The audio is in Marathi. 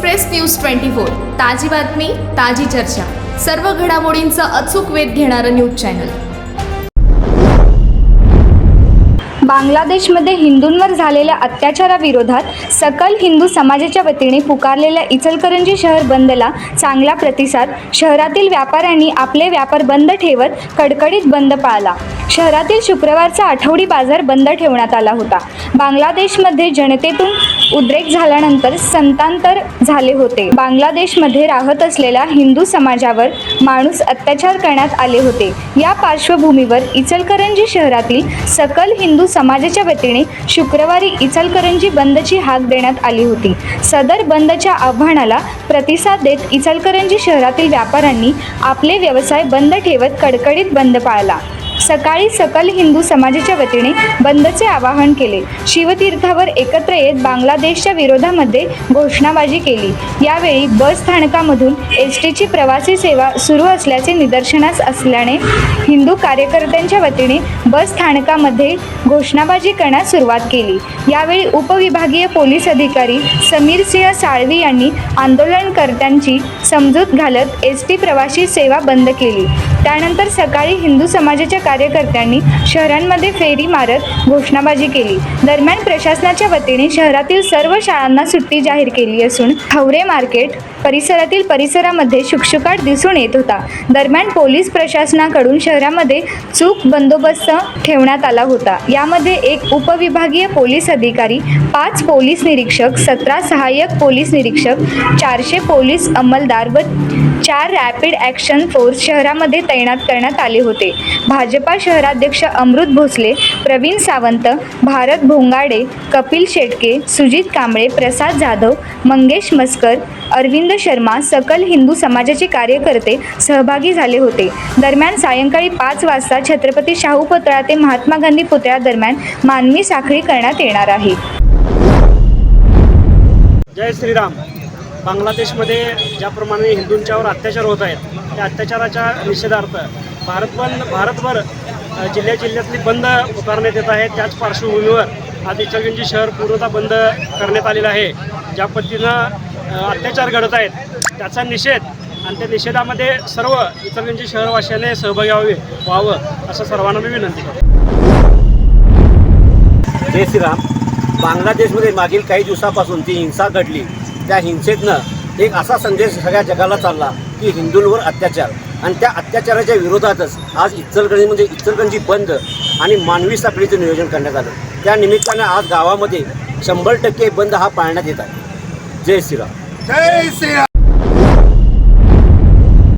एक्सप्रेस न्यूज ट्वेंटी फोर ताजी बातमी ताजी चर्चा. सर्व घडामोडींचा अचूक वेध घेणारं न्यूज चॅनल. बांगलादेशमध्ये हिंदूंवर झालेल्या अत्याचाराविरोधात सकल हिंदू समाजाच्या वतीने पुकारलेल्या इचलकरंजी शहर बंदला चांगला प्रतिसाद शहरातील व्यापाऱ्यांनी आपले व्यापार बंद ठेवत कडकडीत बंद पाळला. शहरातील शुक्रवारचा आठवडी बाजार बंद ठेवण्यात आला होता. बांगलादेशमध्ये जनतेतून उद्रेक झाल्यानंतर संतांतर झाले होते. बांगलादेशमध्ये राहत असलेल्या हिंदू समाजावर माणूस अत्याचार करण्यात आले होते. या पार्श्वभूमीवर इचलकरंजी शहरातील सकल हिंदू समाजाच्या वतीने शुक्रवारी इचलकरंजी बंदची हाक देण्यात आली होती. सदर बंदच्या आव्हानाला प्रतिसाद देत इचलकरंजी शहरातील व्यापाऱ्यांनी आपले व्यवसाय बंद ठेवत कडकडीत बंद पाळला. सकाळी सकल हिंदू समाजाच्या वतीने बंदचे आवाहन केले. शिवतीर्थावर एकत्र येत बांगलादेशच्या विरोधामध्ये घोषणाबाजी केली. यावेळी बस स्थानकामधून एस टीची प्रवासी सेवा सुरू असल्याचे निदर्शनास असल्याने हिंदू कार्यकर्त्यांच्या वतीने बस स्थानकामध्ये घोषणाबाजी करण्यास सुरुवात केली. यावेळी उपविभागीय पोलीस अधिकारी समीर सिंह साळवी यांनी आंदोलनकर्त्यांची समजूत घालत एस टी प्रवासी सेवा बंद केली. त्यानंतर सकाळी हिंदू समाजाच्या कार्यकर्त्यांनी शहरांमध्ये फेरी मारत घोषणाबाजी केली. दरम्यान प्रशासनाच्या वतीने शहरातील सर्व शाळांना सुट्टी जाहीर केली असून हवरे मार्केट परिसरातील परिसरामध्ये शुकशुकाट दिसून येत होता. दरम्यान पोलीस प्रशासनाकडून शहरामध्ये चूक बंदोबस्त ठेवण्यात आला होता. यामध्ये एक उपविभागीय पोलीस अधिकारी पाच पोलीस निरीक्षक सतरा सहाय्यक पोलीस निरीक्षक चारशे पोलीस अंमलदार व चार रॅपिड ॲक्शन फोर्स शहरामध्ये तैनात करण्यात आले होते. भाजपा शहराध्यक्ष अमृत भोसले प्रवीण सावंत भारत भोंगाडे कपिल शेटके सुजित कांबळे प्रसाद जाधव मंगेश मस्कर अरविंद शर्मा सकल हिंदू समाजाचे कार्यकर्ते सहभागी झाले होते. दरम्यान सायंकाळी पाच वाजता छत्रपती शाहू पुतळा ते महात्मा गांधी पुतळ्या दरम्यान मानवी साखळी करण्यात येणार आहे. जय श्रीराम. बांगलादेशमध्ये ज्याप्रमाणे हिंदूंच्यावर अत्याचार होत आहेत त्या अत्याचाराच्या निषेधार्थ भारतभर भारतभर जिल्ह्या जिल्ह्यातली बंद पुकारण्यात येत आहे. त्याच पार्श्वभूमीवर आज इचलगंजी शहर पूर्णतः बंद करण्यात आलेलं आहे. ज्या पद्धतीनं अत्याचार घडत आहेत त्याचा निषेध आणि त्या निषेधामध्ये सर्व इचलगंजी शहरवासियाने सहभागी व्हावे व्हावं असं सर्वांना मी विनंती करतो. जय श्रीराम. बांगलादेशमध्ये मागील काही दिवसापासून जी हिंसा घडली त्या हिंसेतनं एक असा संदेश सगळ्या जगाला चालला. की हिंदूंवर अत्याचार. आणि त्या अत्याचाराच्या विरोधातच आज इचलगंजीमध्ये म्हणजे इचलगंजी बंद आणि मानवी साखळीचं नियोजन करण्यात आलं. त्या निमित्तानं आज गावामध्ये शंभर टक्के बंद हा पाळण्यात येत आहे. जय श्रीराम.